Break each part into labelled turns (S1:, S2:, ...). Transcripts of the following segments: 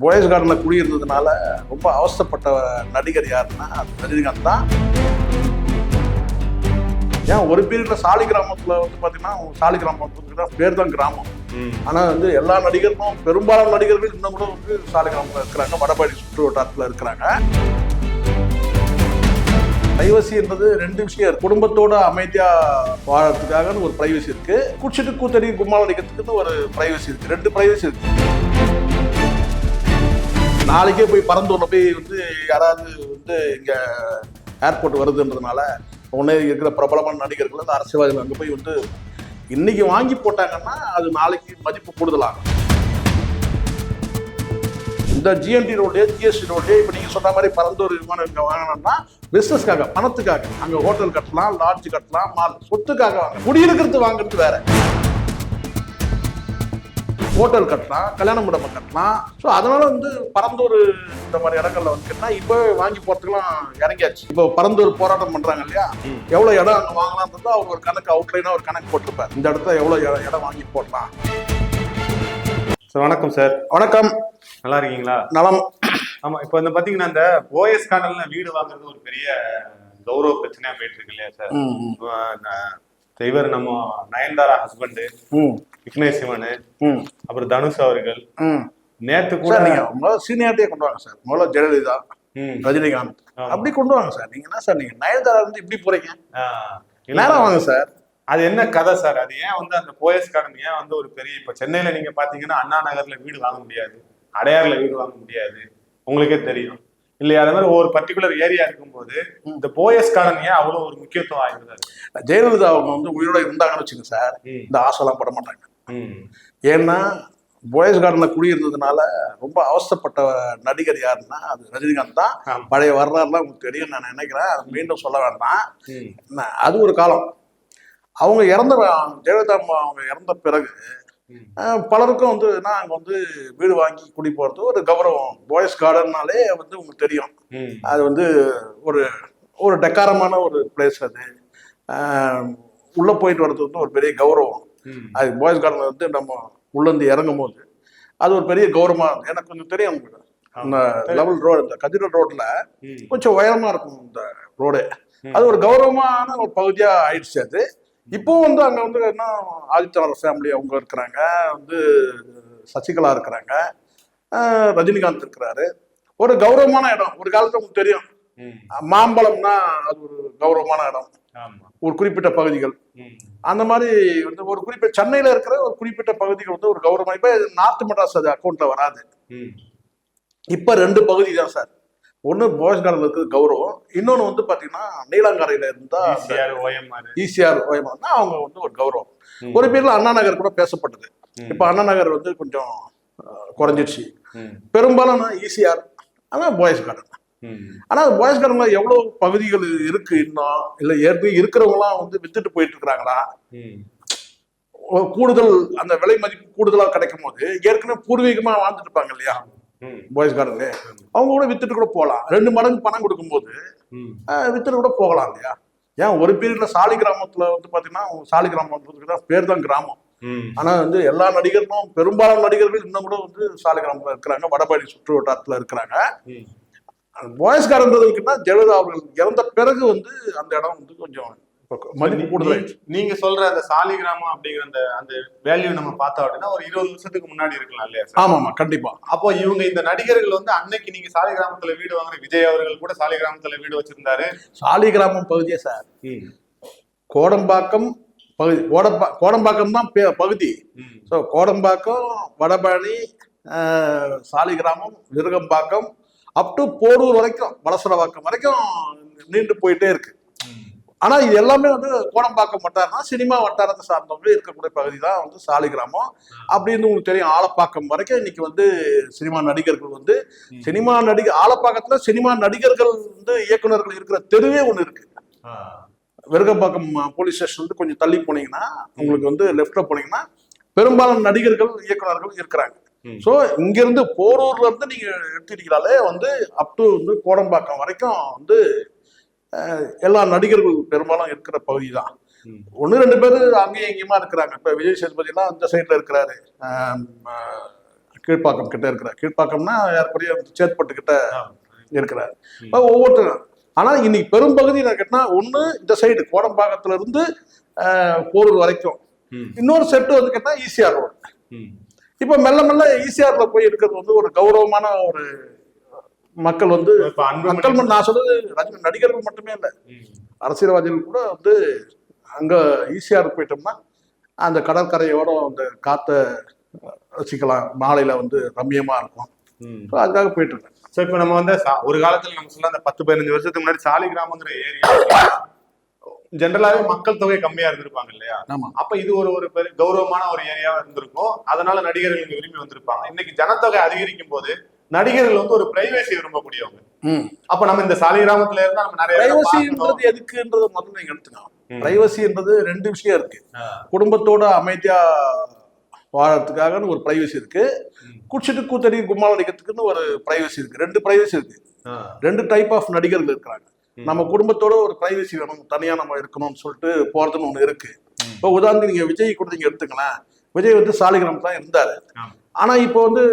S1: போயஸ் கார்டனில் குடியிருந்ததுனால ரொம்ப அவஸ்தைப்பட்ட நடிகர் யாருன்னா ரஜினிகாந்த் தான். ஏன் ஒரு பீரியட்ல சாலி கிராமத்தில் வந்து பார்த்தீங்கன்னா சாலி தான் பேர் தான் கிராமம். ஆனால் வந்து எல்லா நடிகர்களும் பெரும்பாலான நடிகர்கள் இன்னும் கூட வந்து சாலி கிராமத்தில் இருக்கிறாங்க. வடபழனி சுற்று வட்டாரத்தில் இருக்கிறாங்க. பிரைவசி என்பது ரெண்டு விஷயம் குடும்பத்தோட அமைதியா வாழறதுக்காக ஒரு பிரைவசி இருக்கு. குடிச்சிட்டு கூத்தடி கும்மால் அடிக்கிறதுக்குன்னு ஒரு பிரைவசி இருக்கு. ரெண்டு பிரைவசி இருக்கு. நாளைக்கே போய் பரந்தூர்ல போய் வந்து யாராவது வந்து இங்கே ஏர்போர்ட் வருதுன்றதுனால உடனே இருக்கிற பிரபலமான நடிகர்கள் அந்த அரசியல்வாதிகள் அங்கே போய் வந்து இன்னைக்கு வாங்கி போட்டாங்கன்னா அது நாளைக்கு மதிப்பு கூடுதலாகும். இந்த ஜிஎன்டி ரோடு ஜிஎஸ்டி ரோடு இப்போ நீங்கள் சொன்ன மாதிரி பரந்தூர் விமானம் இங்கே வாங்கினோம்னா பிஸ்னஸ்க்காக பணத்துக்காக அங்கே ஹோட்டல் கட்டலாம் லாட்ஜ் கட்டலாம் மால் சொத்துக்காக வாங்க. குடியிருக்கிறது வாங்குறது வேற. ஹோட்டல் கட்டலாம் கல்யாண மண்டபம் கட்டலாம். ஸோ அதனால வந்து பரந்தூர் இந்த மாதிரி இடங்கள்ல வந்துட்டுனா இப்போ வாங்கி போறதுக்குலாம் இறங்கியாச்சு. இப்போ பரந்தூர் போராட்டம் பண்றாங்க இல்லையா? எவ்வளோ இடம் அங்கே வாங்கலாம்ன்றது அவர் ஒரு கணக்கு அவுட்லைனாக ஒரு கணக்கு போட்டிருப்பார். இந்த இடத்துல எவ்வளோ இடம் வாங்கி போடலாம்.
S2: சார் வணக்கம் சார்.
S1: வணக்கம்.
S2: நல்லா இருக்கீங்களா?
S1: நலம்.
S2: ஆமா இப்போ வந்து பாத்தீங்கன்னா இந்த ஓஎஸ் கார்டன்ல வீடு வாங்குறது ஒரு பெரிய கௌரவ பிரச்சனையா போயிட்டு இருக்கு இல்லையா சார்? இவர் நம்ம நயன்தாரா ஹஸ்பண்ட் விக்னேஷ் சிவன் அப்புறம் தனுஷ் அவர்கள். நேத்து கூட
S1: நீங்க முதல்ல சீனியாரிட்டியே கொண்டு வாங்க சார். முதல்ல ஜெயலலிதா ரஜினிகாந்த். அப்படி கொண்டு வாங்க சார். நீங்க என்ன சார் நீங்க நயன்தாரா இருந்து இப்படி போறீங்க? நேரம் வாங்க சார்.
S2: அது என்ன கதை சார்? அது ஏன் வந்து அந்த போயஸ் கார்டன் ஏன் வந்து ஒரு பெரிய இப்ப சென்னையில நீங்க பாத்தீங்கன்னா அண்ணா நகர்ல வீடு வாங்க முடியாது. அடையாறுல வீடு வாங்க முடியாது. உங்களுக்கே தெரியும். இல்லையா? அதே மாதிரி ஒரு பர்டிகுலர் ஏரியா இருக்கும்போது இந்த போயஸ் கார்டன் ஏன் அவ்வளவு ஒரு முக்கியத்துவம் வாய்ந்தது?
S1: ஜெயலலிதா அவங்க வந்து உயிரோட இருந்தாங்கன்னு வச்சுங்க சார். இந்த ஆசைலாம் பட மாட்டாங்க. ஏன்னா போயஸ் கார்டனில் குடியிருந்ததுனால ரொம்ப அவஸ்தைப்பட்ட நடிகர் யாருன்னா அது ரஜினிகாந்த் தான். பழைய வரலாறுலாம் உங்களுக்கு தெரியும் நான் நினைக்கிறேன். அது மீண்டும் சொல்ல வேண்டாம். அது ஒரு காலம். அவங்க இறந்த ஜெயலலிதா அம்மா அவங்க இறந்த பிறகு பலருக்கும் வந்து நான் அங்கே வந்து வீடு வாங்கி குடி போகிறது ஒரு கௌரவம். பாய்ஸ் கார்டன்னாலே வந்து உங்களுக்கு தெரியும். அது வந்து ஒரு ஒரு டெக்காரமான ஒரு பிளேஸ் அது. உள்ள போயிட்டு வர்றது வந்து ஒரு பெரிய கௌரவம். அது பாய்ஸ் கார்டன் வந்து நம்ம உள்ளேருந்து இறங்கும் போது அது ஒரு பெரிய கௌரவமா இருக்கு. எனக்கு கொஞ்சம் தெரியும் உங்களுக்கு. அந்த லெவல் ரோடு இந்த கதிர ரோட்ல. கொஞ்சம் உயரமா இருக்கும் இந்த ரோடு. அது ஒரு கௌரவமான ஒரு பகுதியா ஆயிடுச்சு அது. இப்போ வந்து அங்க வந்து என்ன ஆதித்யநாத் ஃபேமிலி அவங்க இருக்கிறாங்க வந்து சசிகலா இருக்கிறாங்க ரஜினிகாந்த் இருக்கிறாரு. ஒரு கௌரவமான இடம். ஒரு காலத்துல உங்களுக்கு தெரியும். மாம்பழம்னா அது ஒரு கௌரவமான இடம். ஒரு குறிப்பிட்ட பகுதிகள். அந்த மாதிரி வந்து ஒரு குறிப்பிட்ட சென்னையில இருக்கிற ஒரு குறிப்பிட்ட பகுதிகள் வந்து ஒரு கௌரவம் இப்போ நார்த் மெட்ராஸ் அது அக்கௌண்ட்ல வராது. இப்போ ரெண்டு பகுதி தான் சார் ஒன்று போய்ஸ் கார்டன் இருக்கிறது கௌரவம் இன்னொன்று வந்து பார்த்தீங்கன்னா நீலாங்கரையில இருந்தா
S2: ECR, OMR.
S1: ஈசிஆர் ஓயமானா அவங்க வந்து ஒரு கௌரவம். ஒரு பேர்ல அண்ணா நகர் கூட பேசப்பட்டது. இப்போ அண்ணா நகர் வந்து கொஞ்சம் குறைஞ்சிருச்சு
S2: ம்.
S1: பெரும்பாலும் ஈசிஆர் அதான் பாய்ஸ் கார்டன்
S2: ம்.
S1: ஆனால் பாய்ஸ் கார்டன்ல எவ்வளோ பகுதிகள் இருக்கு இன்னும்? இல்லை ஏற்கனவே இருக்கிறவங்களாம் வந்து வித்துட்டு போயிட்டு இருக்கிறாங்களா கூடுதல் அந்த விலை மதிப்பு கூடுதலாக கிடைக்கும் போது ஏற்கனவே பூர்வீகமாக வாழ்ந்துட்டு இருப்பாங்க இல்லையா?
S2: ம்.
S1: பாய்ஸ் கார்டனு அவங்க கூட வித்துட்டு கூட போகலாம். ரெண்டு மடங்கு பணம் கொடுக்கும்போது வித்துட்டு கூட போகலாம் இல்லையா? ஏன் ஒரு பீரியட்ல சாலி கிராமத்துல வந்து பாத்தீங்கன்னா சாலி கிராமத்துக்கு தான் பேர் தான் கிராமம். ஆனா வந்து எல்லா நடிகர்களும் பெரும்பாலான நடிகர்கள் இன்னும் கூட வந்து சாலி கிராமத்துல இருக்கிறாங்க. வடபழனி சுற்று வட்டாரத்துல இருக்கிறாங்க
S2: ம்.
S1: பாய்ஸ் கார்டன்றதுக்குன்னா ஜெயலலிதா அவர்கள் இறந்த பிறகு வந்து அந்த இடம் வந்து கொஞ்சம் மதிப்பு கூடுதல்
S2: நீ- நீங்க சொல்ற அந்த சாலிகிராமம் அப்படிங்கிற அந்த அந்த வேல்யூ நம்ம பார்த்தோம் அப்படின்னா ஒரு இருபது வருஷத்துக்கு முன்னாடி இருக்கலாம் இல்லையா சார்
S1: ஆமாமா கண்டிப்பா
S2: அப்போ இவங்க இந்த நடிகர்கள் வந்து அன்னைக்கு நீங்க சாலிகிராமத்துல வீடு வாங்குற விஜய் அவர்கள் கூட சாலிகிராமத்துல வீடு வச்சிருந்தாரு
S1: சாலி கிராமம் பகுதியே சார். கோடம்பாக்கம் பகுதி கோடம்பா கோடம்பாக்கம் தான் பகுதி. So Kodambakkam Vadapalani Saligramam Virugambakkam up to Porur வரைக்கும் வலசரவாக்கம் வரைக்கும் நீண்டு போயிட்டே இருக்கு. ஆனா இது எல்லாமே வந்து கோடம்பாக்கம் வட்டாரம் தான் சினிமா வட்டாரத்தை சார்ந்தவங்க இருக்கக்கூடிய பகுதி தான் வந்து சாலிகிராமம் அப்படின்னு உங்களுக்கு தெரியும் ஆலப்பாக்கம் வரைக்கும் இன்னைக்கு வந்து சினிமா நடிகர்கள் வந்து. சினிமா நடிகர் ஆலப்பாக்கத்துல சினிமா நடிகர்கள் வந்து இயக்குனர்கள் இருக்கிற தெருவே ஒன்று இருக்கு. விருகம்பாக்கம் போலீஸ் ஸ்டேஷன் வந்து கொஞ்சம் தள்ளி போனீங்கன்னா உங்களுக்கு வந்து லெஃப்ட்ல போனீங்கன்னா பெரும்பாலான நடிகர்கள் இயக்குனர்கள் இருக்கிறாங்க. ஸோ இங்கிருந்து போரூர்ல இருந்து நீங்க எடுத்துட்டீங்கனாலே வந்து அப் டு வந்து கோடம்பாக்கம் வரைக்கும் வந்து எல்லா நடிகர்கள் பெரும்பாலும் இருக்கிற பகுதி தான். ஒன்று ரெண்டு பேர் அங்கேயும் இங்கேயுமா இருக்கிறாங்க. இப்போ விஜய் சேதுபதிலாம் அந்த சைடில் இருக்கிறாரு. கீழ்ப்பாக்கம் கிட்ட இருக்கிறார். கீழ்ப்பாக்கம்னா ஏற்படைய சேத்பட்டு கிட்ட. இருக்கிறார். அப்ப ஒவ்வொருத்தரும். ஆனா இன்னைக்கு பெரும்பகுதி நான் கேட்டா ஒண்ணு இந்த சைடு கோடம்பாக்கத்துல இருந்து போரூர் வரைக்கும். இன்னொரு செட்டு வந்து கேட்டா ஈசிஆர் ரோடு
S2: ம்.
S1: இப்ப மெல்ல மெல்ல ஈசிஆர்ல போய் இருக்கிறது வந்து ஒரு கௌரவமான ஒரு மக்கள் வந்து மக்கள் நான் சொல்றது ரஜினி நடிகர்கள் மட்டுமே இல்லை. அரசியல்வாதிகள் கூட வந்து அங்க ஈசிஆர் போயிட்டோம்னா அந்த கடற்கரையோட அந்த காத்த ரசிக்கலாம் மாலையில வந்து ரம்மியமா இருக்கும். ஸோ அதுக்காக போயிட்டு இருக்கேன்
S2: சோ இப்ப நம்ம வந்து ஒரு காலத்துல நம்ம சொல்ல அந்த பத்து பதினஞ்சு வருஷத்துக்கு முன்னாடி சாலி கிராமங்கிற ஏரியா ஜென்ரலாவே மக்கள் தொகை கம்மியா இருந்திருப்பாங்க இல்லையா அப்ப இது ஒரு ஒரு பெரிய கௌரவமான ஒரு ஏரியாவா இருந்திருக்கும் அதனால நடிகர்கள் இங்க விரும்பி வந்திருப்பாங்க இன்னைக்கு ஜனத்தொகை அதிகரிக்கும் போது நடிகர்கள் வந்து ஒரு பிரைவேசி விரும்பக்கூடியவங்க அப்ப நம்ம இந்த சாலி கிராமத்துல இருந்தா நம்ம நிறைய.
S1: பிரைவசின்றது எதுக்குன்றது முதல்ல நீங்க எடுத்துக்கணும்
S2: ம்.
S1: பிரைவசின்றது ரெண்டு விஷயம் இருக்கு. குடும்பத்தோட அமைதியா வாழறதுக்காகன்னு ஒரு பிரைவசி இருக்கு. குடிச்சிட்டு கூத்தடி கும்மாள் அடிக்கிறதுக்குன்னு ஒரு பிரைவசி இருக்கு ரெண்டு பிரைவசி இருக்கு. ரெண்டு டைப் ஆஃப் நடிகர்கள் இருக்கிறாங்க. நம்ம குடும்பத்தோட ஒரு பிரைவசி வேணும் தனியா நம்ம இருக்கணும்னு சொல்லிட்டு போறதுன்னு ஒண்ணு இருக்கு. இப்போ உதாரணத்துக்கு நீங்க விஜய் கூட நீங்க எடுத்துக்கலாம் விஜய் வந்து சாலிகிராம் தான் இருந்தாரு. ஆனா இப்போ வந்து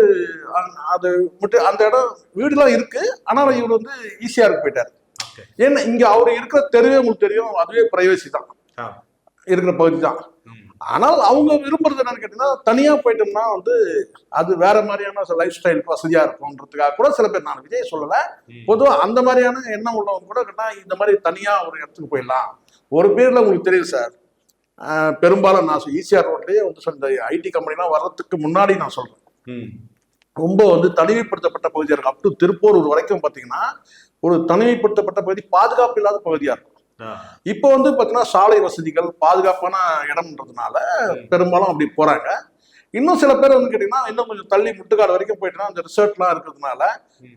S1: அது மட்டும் அந்த இடம் வீடுலாம் இருக்கு ஆனா இவர் வந்து ஈஸியாருக்கு போயிட்டாரு
S2: Okay.
S1: ஏன்னா இங்க அவர் இருக்கிற தெருவே உங்களுக்கு தெரியும் அதுவே பிரைவசி தான். இருக்கிற பகுதி தான். ஆனால் அவங்க விரும்புறது என்னன்னு கேட்டீங்கன்னா தனியா போயிட்டோம்னா வந்து அது வேற மாதிரியான லைஃப் ஸ்டைலுக்கு வசதியா இருக்கும்ன்றதுக்காக கூட சில பேர் நான் விஜய் சொல்லல
S2: ம்.
S1: பொதுவா அந்த மாதிரியான எண்ணம் உள்ளவங்க கூட கேட்டா இந்த மாதிரி தனியா ஒரு இடத்துக்கு போயிடலாம் ஒரு பேர்ல உங்களுக்கு தெரியும் சார் பெரும்பாலும் நான் ஈசிஆர் ரோட்லயே வந்து சொன்ன ஐடி கம்பெனிலாம் வர்றதுக்கு முன்னாடி நான் சொல்றேன்
S2: ம்.
S1: ரொம்ப வந்து தனிமைப்படுத்தப்பட்ட பகுதியா இருக்கும் அப் டு திருப்பூர் வரைக்கும் பாத்தீங்கன்னா ஒரு தனிமைப்படுத்தப்பட்ட பகுதி பாதுகாப்பு இல்லாத பகுதியா இருக்கும். இப்போ வந்து பாத்தீங்கன்னா சாலை வசதிகள் பாதுகாப்பான இடம்ன்றதுனால பெரும்பாலும் அப்படி போறாங்க. இன்னும் சில பேர் வந்து கேட்டீங்கன்னா இன்னும் கொஞ்சம் தள்ளி முட்டுக்காடு வரைக்கும் போயிட்டுனா அந்த ரிசர்ட்லாம் இருக்கிறதுனால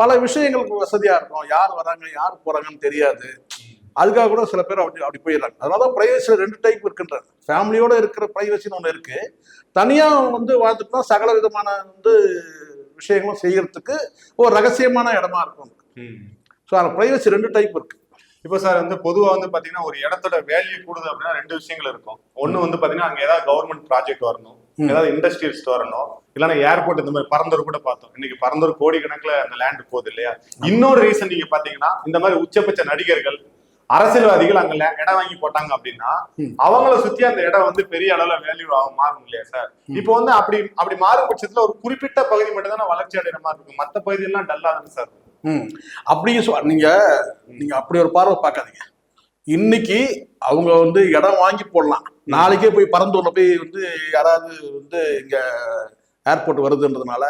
S1: பல விஷயங்களுக்கு வசதியா இருக்கும். யார் வராங்க யார் போறாங்கன்னு தெரியாது. அதுக்காக கூட சில பேர் அப்படி அப்படி போயிடுறாங்க. அதனால பிரைவசியில் ரெண்டு டைப் இருக்குன்ற ஃபேமிலியோட இருக்கிற பிரைவசின்னு ஒன்று இருக்கு. தனியா வந்து வாழ்ந்துட்டுனா சகல விதமான வந்து விஷயங்களும் செய்யறதுக்கு ஒரு ரகசியமான இடமா இருக்கும். ஸோ அந்த பிரைவசி ரெண்டு டைப் இருக்கு.
S2: இப்போ சார் வந்து பொதுவா வந்து பாத்தீங்கன்னா ஒரு இடத்தோட வேல்யூ கூடுது அப்படின்னா ரெண்டு விஷயங்கள் இருக்கும். ஒண்ணு வந்து பாத்தீங்கன்னா அங்க ஏதாவது கவர்மெண்ட் ப்ராஜெக்ட் வரணும். ஏதாவது இண்டஸ்ட்ரியல்ஸ்ட் வரணும். இல்லைன்னா ஏர்போர்ட் இந்த மாதிரி பரந்தூர் கூட பார்த்தோம். இன்னைக்கு பரந்தூர் கோடி கணக்குல அந்த லேண்ட் போகுது இல்லையா? இன்னொரு ரீசன் நீங்க பாத்தீங்கன்னா இந்த மாதிரி உச்சபட்ச நடிகர்கள் அரசியல்வாதிகள் அங்க இடம் வாங்கி போட்டாங்க அப்படின்னா. அவங்கள சுத்தி அந்த இடம் வந்து பெரிய அளவுல வேல்யூ ஆகும் மாறும் இல்லையா சார்? இப்போ வந்து அப்படி அப்படி மாறும் பட்சத்துல ஒரு குறிப்பிட்ட பகுதி மட்டும் தான் வளர்ச்சி அடைகிற மாதிரி இருக்கும். மத்த பகுதி எல்லாம் டல்லா தானே சார் இருக்கும்.
S1: ம். அப்படியே சொ நீங்க நீங்க அப்படி ஒரு பார்வை பார்க்காதீங்க. இன்னைக்கு அவங்க வந்து இடம் வாங்கி போடலாம். நாளைக்கே போய் பரந்தூர்ல போய் வந்து யாராவது வந்து இங்க ஏர்போர்ட் வருதுன்றதுனால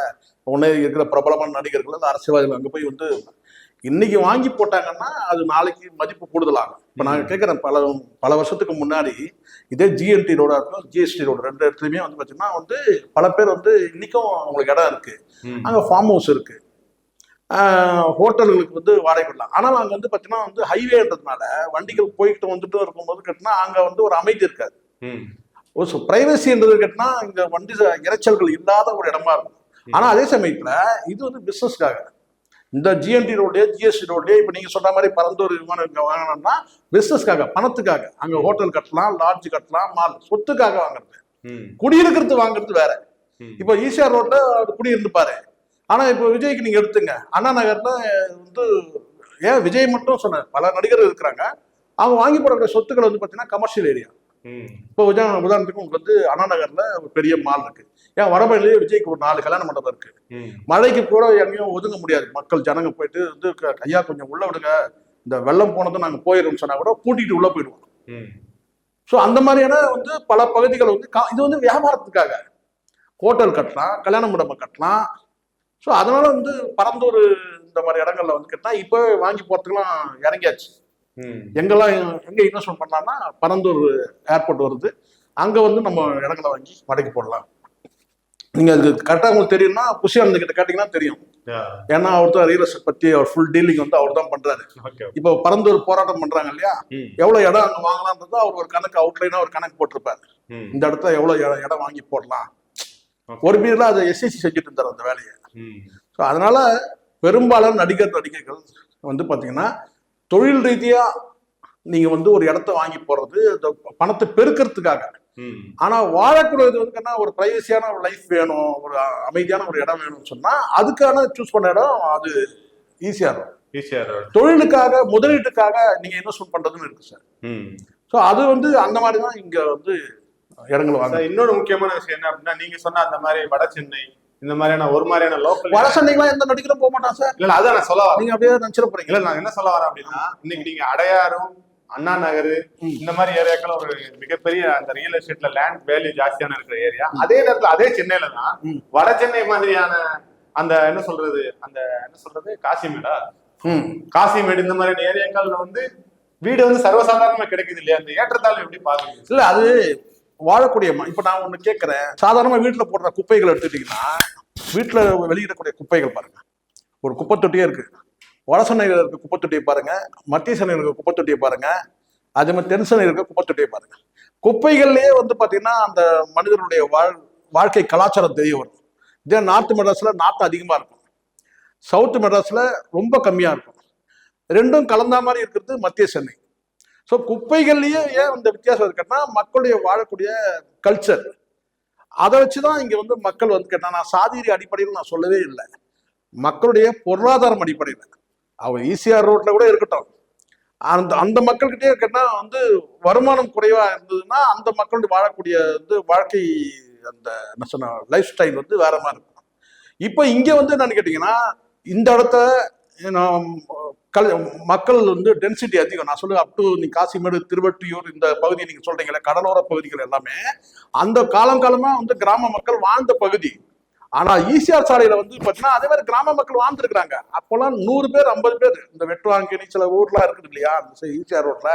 S1: உடனே இருக்கிற பிரபலமான நடிகர்கள் அந்த அரசியல்வாதிகள் அங்க போய் வந்து இன்னைக்கு வாங்கி போட்டாங்கன்னா அது நாளைக்கு மதிப்பு கூடுதலாகும். இப்போ நான் கேட்குறேன் பல பல வருஷத்துக்கு முன்னாடி இதே ஜிஎன்டி ரோடா இருக்கும் ஜிஎஸ்டி ரோடு ரெண்டு இடத்துலையுமே வந்து பார்த்தீங்கன்னா வந்து பல பேர் வந்து இன்னைக்கும் அவங்களுக்கு இடம் இருக்கு. அங்கே ஃபார்ம் ஹவுஸ் இருக்கு. ஹோட்டல்களுக்கு வந்து வாடகை விடலாம். ஆனால் அங்கே வந்து பார்த்தீங்கன்னா வந்து ஹைவேன்றதுனால வண்டிகள் போய்கிட்டு வந்துட்டு இருக்கும்போது கேட்டினா அங்கே வந்து ஒரு அமைதி இருக்காது. ஒரு பிரைவசின்றது கேட்டினா இங்கே வண்டி இரைச்சல்கள் இல்லாத ஒரு இடமா இருக்கும். ஆனால் அதே சமயத்தில் இது வந்து பிஸ்னஸ்க்காக இந்த ஜிஎன்டி ரோட்லயே ஜிஎஸ்டி ரோட்லயே இப்போ நீங்கள் சொல்ற மாதிரி பரந்தூர் விமானம் இங்கே வாங்கினோம்னா பிஸ்னஸ்க்காக பணத்துக்காக அங்கே ஹோட்டல் கட்டலாம் லாட்ஜ் கட்டலாம் மால் சொத்துக்காக வாங்குறது. குடியிருக்கிறது வாங்குறது வேற. இப்போ ஈசிஆர் ரோட்ல குடியிருந்துப்பாரு. ஆனா இப்போ விஜய்க்கு நீங்க எடுத்துங்க. அண்ணா நகர்ல வந்து ஏன் விஜய் மட்டும் சொன்னேன் பல நடிகர்கள் இருக்கிறாங்க. அவங்க வாங்கி போடக்கூடிய சொத்துக்கள் வந்து பார்த்தீங்கன்னா கமர்ஷியல் ஏரியா. இப்போ உதாரண உதாரணத்துக்கு உங்களுக்கு வந்து அண்ணா நகர்ல ஒரு பெரிய மால் இருக்கு. ஏன் வடபழனிலேயே விஜய்க்கு ஒரு நாலு கல்யாண மண்டபம் இருக்கு. மழைக்கு கூட எங்கேயும் ஒதுங்க முடியாது. மக்கள் ஜனங்க போயிட்டு வந்து க- ஐயா கொஞ்சம் உள்ள விடுங்க. இந்த வெள்ளம் போனதும் நாங்க போயிடும்னு சொன்னா கூட பூட்டிட்டு உள்ள போயிடுவோம். ஸோ அந்த மாதிரியான வந்து பல பகுதிகள் வந்து கா- இது வந்து வியாபாரத்துக்காக. ஹோட்டல் கட்டலாம் கல்யாண மண்டபம் கட்டலாம். ஸோ அதனால வந்து பரந்தூர் இந்த மாதிரி இடங்கள்ல வந்து கேட்டா இப்போ வாங்கி போறதுக்குலாம் இறங்கியாச்சு. எங்கெல்லாம் எங்க இன்வெஸ்ட்மெண்ட் பண்ணலாம்னா பரந்தூர் ஏர்போர்ட் வருது அங்க வந்து நம்ம இடங்களை வாங்கி வாடகைக்கு போடலாம் நீங்க அது கரெக்டாக உங்களுக்கு தெரியும்னா புஷியானந்த் கிட்ட கேட்டீங்கன்னா தெரியும். ஏன்னா அவர் தான் ரியல் எஸ்டேட் பத்தி அவர் ஃபுல் டீலிங் வந்து அவர் தான் பண்றாரு. இப்போ பரந்தூர் போராட்டம் பண்றாங்க இல்லையா. எவ்வளவு இடம் அங்க வாங்கலாம்ன்றது அவர் ஒரு கணக்கு அவுட்லைனா ஒரு கணக்கு போட்டிருப்பாரு. இந்த இடத்துல எவ்வளவு இடம் வாங்கி போடலாம். ஒரு பீரியட்ல அதை எஸ்எஸ்சி செஞ்சுட்டு இருந்தார் அந்த வேலையை. ஸோ அதனால பெரும்பாலான நடிகர் நடிகைகள் வந்து பாத்தீங்கன்னா தொழில் ரீதியா நீங்க வந்து ஒரு இடத்த வாங்கி போடுறது இந்த பணத்தை பெருக்கிறதுக்காக. ஆனா வாழக்கூடியது வந்து என்ன ஒரு பிரைவசியான ஒரு லைஃப் வேணும் ஒரு அமைதியான ஒரு இடம் வேணும்னு சொன்னா அதுக்கான சூஸ் பண்ண இடம் அது ஈஸியா இருக்கும்.
S2: ஈஸியா ரோடு
S1: தொழிலுக்காக முதலீட்டுக்காக நீங்க இன்வெஸ்ட்மெண்ட் பண்றதுன்னு இருக்கு சார் ஸோ அது வந்து அந்த மாதிரி தான் இங்க வந்து இடங்கள் வாங்க.
S2: இன்னொரு முக்கியமான விஷயம் என்ன அப்படின்னா நீங்க சொன்ன அந்த மாதிரி வட சென்னை இந்த மாதிரியான ஒரு மாதிரியான லோக்கல்
S1: வட சென்னைக்குலாம் எந்த நடிகரும் போக மாட்டான் சார்.
S2: இல்ல அதான் நான் சொல்ல வரேன்.
S1: நீங்க அப்படியே நினைச்சிட போறீங்க.
S2: இல்ல நான் என்ன சொல்ல வரேன் அப்படின்னா இன்னைக்கு நீங்க அடையாறும் அண்ணா நகர். இந்த மாதிரி ஏரியாக்கள் ஒரு மிகப்பெரிய அந்த ரியல் எஸ்டேட்ல லேண்ட் வேல்யூ ஜாஸ்தியான இருக்கிற ஏரியா அதே நேரத்துல அதே சென்னையில தான். வட சென்னை மாதிரியான அந்த என்ன சொல்றது அந்த என்ன சொல்றது காசிமேடா? காசிமேடு இந்த மாதிரியான ஏரியாக்கள்ல வந்து வீடு வந்து சர்வசாதாரணமா கிடைக்குது இல்லையா? அந்த ஏற்றத்தாழ்வு எப்படி பாக்குறீங்க
S1: இல்ல அது வாழக்கூடிய ம- இப்ப நான் ஒண்ணு கேட்கறேன் சாதாரணமா வீட்டுல போடுற குப்பைகள் எடுத்துட்டீங்கன்னா வீட்டுல வெளியிடக்கூடிய குப்பைகள் பாருங்க. ஒரு குப்பை தொட்டியே இருக்கு. வட சென்னையில் இருக்க குப்பை தொட்டியை பாருங்க. மத்திய சென்னையில் இருக்க குப்பை தொட்டியை பாருங்க. அதே மாதிரி தென் சென்னையில் இருக்க குப்பை தொட்டியை பாருங்க. குப்பைகள்லயே வந்து பாத்தீங்கன்னா அந்த மனிதனுடைய வாழ் வாழ்க்கை கலாச்சாரம் தெரிய வரும். இதே நார்த் மெட்ராஸ்ல நார்த் அதிகமா இருக்கும். சவுத் மெட்ராஸ்ல ரொம்ப கம்மியா இருக்கும். ரெண்டும் கலந்த மாதிரி இருக்கிறது மத்திய சென்னை. ஸோ குப்பைகள்லயே ஏன் இந்த வித்தியாசம் இருக்குன்னா மக்களுடைய வாழக்கூடிய கல்ச்சர் அதை வச்சு தான் இங்கே வந்து மக்கள் வந்து கேட்டா நான் சாதிரி அடிப்படையில் நான் சொல்லவே இல்லை. மக்களுடைய பொருளாதாரம் அடிப்படையில். அவங்க ஈசிஆர் ரோட்ல கூட இருக்கட்டும். அந்த அந்த மக்கள்கிட்டயே கேட்டா வந்து வருமானம் குறைவா இருந்ததுன்னா அந்த மக்களுடைய வாழக்கூடிய வந்து வாழ்க்கை அந்த என்ன சொன்ன லைஃப் ஸ்டைல் வந்து வேற மாதிரி இருக்கும். இப்போ இங்க வந்து என்னன்னு கேட்டீங்கன்னா இந்த இடத்த மக்கள் வந்து டென்சிட்டி அதிகம். நான் சொல்லுவேன் அப் டு நீ காசிமேடு திருவட்டியூர் இந்த பகுதி நீங்க சொல்றீங்களே கடலோர பகுதிகள் எல்லாமே அந்த காலம் காலமா வந்து கிராம மக்கள் வாழ்ந்த பகுதி. ஆனா ஈசிஆர் சாலையில வந்து பாத்தீங்கன்னா அதே மாதிரி கிராம மக்கள் வாழ்ந்துருக்காங்க அப்போல்லாம் நூறு பேர் ஐம்பது பேர் இந்த வெட்டுவாங்கி சில ஊர்லாம் இருக்குது இல்லையா ஈசிஆர் ரோட்ல.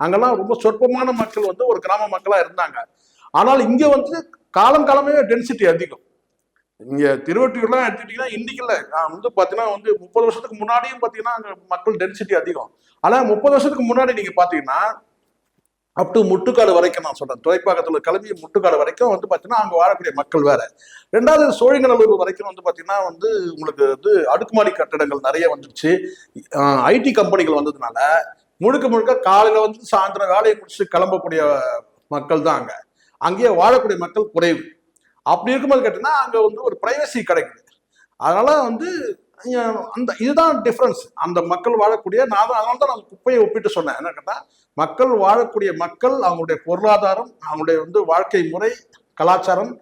S1: அங்கெல்லாம் ரொம்ப சொற்பமான மக்கள் வந்து ஒரு கிராம மக்களா இருந்தாங்க. ஆனால் இங்க வந்து காலம் காலமே டென்சிட்டி அதிகம். இங்க திருவொற்றியூர்லாம் எடுத்துக்கிட்டீங்கன்னா இன்னைக்கு இல்லை. நான் வந்து பாத்தீங்கன்னா வந்து முப்பது வருஷத்துக்கு முன்னாடியும் பாத்தீங்கன்னா அங்க மக்கள் டென்சிட்டி அதிகம். ஆனா முப்பது வருஷத்துக்கு முன்னாடி நீங்க பாத்தீங்கன்னா அப் டு முட்டுக்காடு வரைக்கும் நான் சொல்றேன். துறைப்பாக்கத்துல கிளம்பி முட்டுக்காடு வரைக்கும் வந்து பாத்தீங்கன்னா அங்க வாழக்கூடிய மக்கள் வேற. ரெண்டாவது சோழிங்கநல்லூர் வரைக்கும் வந்து பாத்தீங்கன்னா வந்து உங்களுக்கு வந்து அடுக்குமாடி கட்டடங்கள் நிறைய வந்துருச்சு. ஐடி கம்பெனிகள் வந்ததுனால முழுக்க முழுக்க காலையில வந்து சாயந்தரம் வேலையை முடிச்சு கிளம்பக்கூடிய மக்கள் தான் அங்க. அங்கேயே வாழக்கூடிய மக்கள் குறைவு. அப்படி இருக்கும்போது கேட்டீங்கன்னா அங்கே வந்து ஒரு ப்ரைவசி கிடைக்குது. அதனால் வந்து அந்த இதுதான் டிஃப்ரென்ஸ் அந்த மக்கள் வாழக்கூடிய நான் தான் அதனால தான் நான் குப்பையை ஒப்பிட்டு சொன்னேன். என்ன கேட்டால் மக்கள் வாழக்கூடிய மக்கள் அவங்களுடைய பொருளாதாரம் அவங்களுடைய வந்து வாழ்க்கை முறை கலாச்சாரம்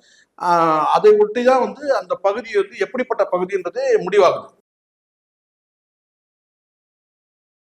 S1: அதை ஒட்டி தான் வந்து அந்த பகுதி வந்து எப்படிப்பட்ட பகுதின்றது முடிவாகுது.